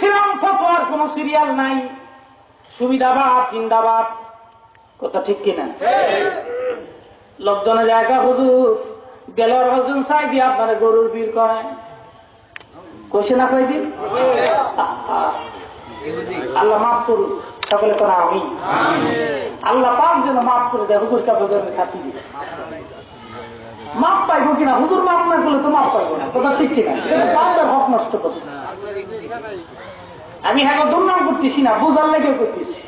ছিলাম ফটোয়ার কোন সিরিয়াল নাই। সুবিধাবাদ, জিন্দাবাদ। কথা ঠিক কিনা লোকজনের জায়গা, হুজুর। গেলার হজন সাই দিয়ে আপনারা গরুর বীর করেন কইছে না কই দিন আল্লাহ মাফ করুন। সকলে করা আমি আল্লাহ পাক যেন মাফ করে দেয়। হুজুর কাপড় খাতি দিবে। মাপ পাইবো কিনা? হুজুর মাপ না করলে তো মাপ পাইবো না। কথা ঠিক কিনা? বাচ্চার হক নষ্ট করছে। আমি হ্যাঁ দুর্নাম করতেছি না, বুঝার লেগে করতেছি।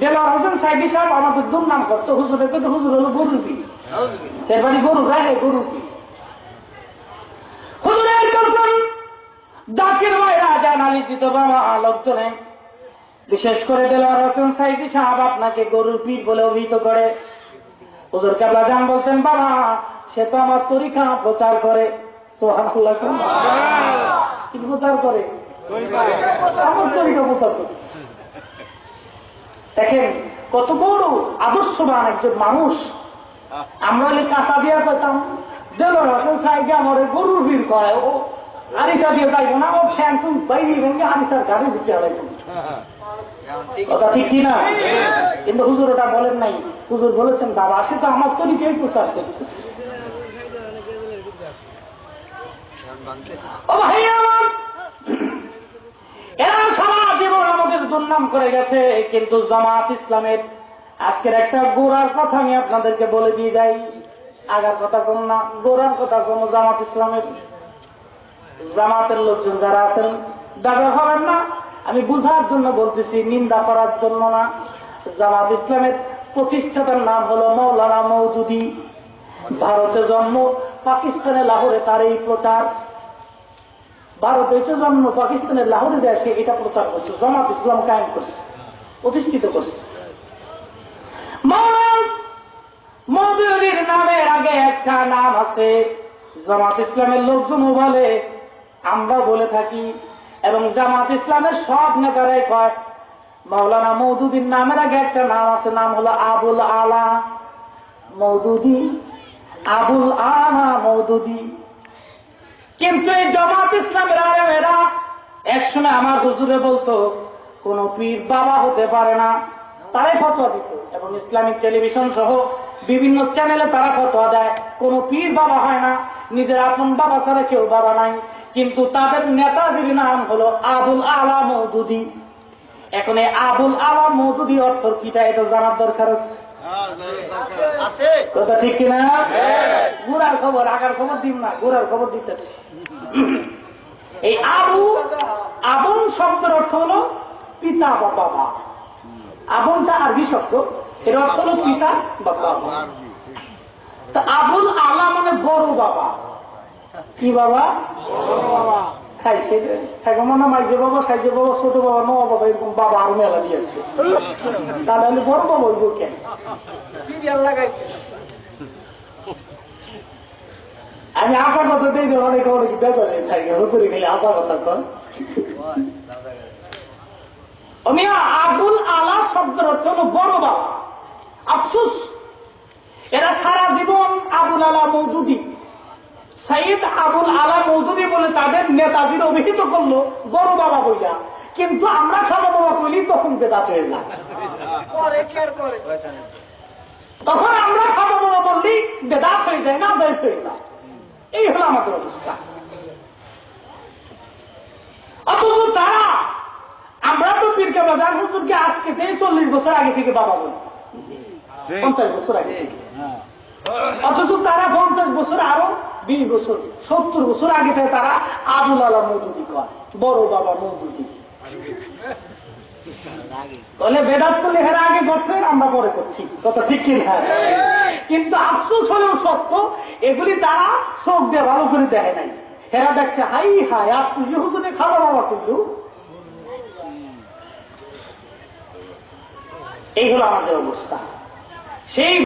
দেলোয়ার হোসেন সাহেবি সাহেব আমাদের দুর্নাম করতো। হুজুরের কিন্তু হুজুর হলো গরুর বি এবারে গরু রাখে গরুর বি হুজুরের ডাকের মায়েরা আলী দিত বাবা, লোকজনে। বিশেষ করে দেলোয়ার হোসেন সাহেবি সাহেব আপনাকে গরুর পীর বলে অভিহিত করে। হুজুর কেবলা যান বলতেন, বাবা সে তো আমার তরিকা প্রচার করে। সোহান কি প্রচার করে? আমার তরিকা প্রচার করে। দেখেন কত বড় আদর্শবান একজন মানুষ। আমরা হলে কাঁচা দিয়ে পেতাম। দেলোয়ার হোসেন সাহেবকে আমার গরুর ভিড় করে ও আরিসা দিয়ে যাইব না ও টু বাইরে ভেঙে আরিসার গাড়ি দিতে হবে কথা ঠিক কিনা? কিন্তু হুজুর ওটা বলেন নাই। হুজুর বলেছেন বাবা সে তো আমার তরিকেই প্রচার করতে ও ভাই আমার এরা সারা জীবন দুর্নাম করে গেছে, কিন্তু জামাত ইসলামের আজকের একটা গোড়ার কথা আমি আপনাদেরকে বলে দিয়ে যাই। আগার কথা না, গোড়ার কথা জামাত ইসলামের। জামাতের লোকজন যারা আছেন দাদা হবেন না। আমি বুঝার জন্য বলতেছি, নিন্দা করার জন্য না। জামাত ইসলামের প্রতিষ্ঠাতার নাম হল মৌলানা মৌদুদি। ভারতে জন্ম, পাকিস্তানে লাহোরে তার এই প্রচার। ভারতে জন্ম পাকিস্তানের লাহোরে সে এটা প্রচার করছে, জামাত ইসলাম কায়েম করছে, প্রতিষ্ঠিত করছে। মৌদুদির নামের আগে একটা নাম আছে, জামাত ইসলামের লোকজনও বলে, আমরা বলে থাকি, এবং জামাত ইসলামের সব নেতারাই কয়, মাওলানা মৌদুদির নামের আগে একটা নাম আছে, নাম হলো আবুল আলা মৌদুদি আবুল আলা মৌদুদি কিন্তু এই জামাত ইসলামের আলেমেরা একসময় আমার হুজুরে বলতো কোন পীর বাবা হতে পারে না তারাই ফতোয়া দিত। এবং ইসলামিক টেলিভিশন সহ বিভিন্ন চ্যানেলে তারা ফতোয়া দেয় কোন পীর বাবা হয় না নিজের আপন বাবা ছাড়া কেউ বাবা নাই। কিন্তু তাদের নেতাজির নাম হলো আবুল আলা মৌদুদি। এখন এই আবুল আলা মৌদুদি অর্থ কিটা এটা জানার দরকার কথা ঠিক কিনা? গুড়ার খবর আগার খবর দিন না গুড়ার খবর দিতেছি এই আবু, আবুল শব্দের অর্থ হলো পিতা বা বাবা। আবুলটা আরবি শব্দ, এর অর্থ হল পিতা বা বাবা। তা আবুল আলা মানে বড় বাবা। কি বাবা? খাইছে খাইব মানে বাবা বাবা বাবা নবা বাবা বাবা আর মেলা দিয়েছে। তাহলে বড় বাবা কেন? আমি আশা কথা দিই না অনেক অনেক বেতনে থাকি হুতুরি গেলে আশা কথা কন আমি আবুল আলা শব্দের হলো বড় বাবা। আফসুস এরা সারা জীবন আবুল আলা মৌদুদি। সাইদ আবুল আলা মৌদুদি বলে তাদের নেতাজির অভিহিত করল বড় বাবা বইয়া। কিন্তু আমরা খাওয়া বাবা কইলি তখন বেদা হয়ে যায় তখন আমরা খাওয়া বাবা বললি বেদাত হয়ে যায় না বেশ হয়ে যায় এই হলো আমাদের অবস্থা। অথচ তারা আমরা তো পীরকে বাজার হুজুরকে আজকে থেকে চল্লিশ বছর আগে থেকে বাবা বলি। পঞ্চাশ বছর আগে অথচ তারা পঞ্চাশ বছর আরও বিশ বছর সত্তর বছর আগে থেকে তারা আবুল আলা মৌদুদি কয় বড় বাবা মৌদুদি তাহলে বেদাত করলে হেরা আগে করছেন আমরা পরে করছি। কথা ঠিক কি হ্যাঁ কিন্তু আফসোস হলেও সত্য, এগুলি তারা চোখ দিয়ে ভালো করে দেয় নাই। হেরা দেখছে, হাই হাই, আর তুই হুজুরে খাবার বাবা কিন্তু। এই হলো আমাদের অবস্থা। সেই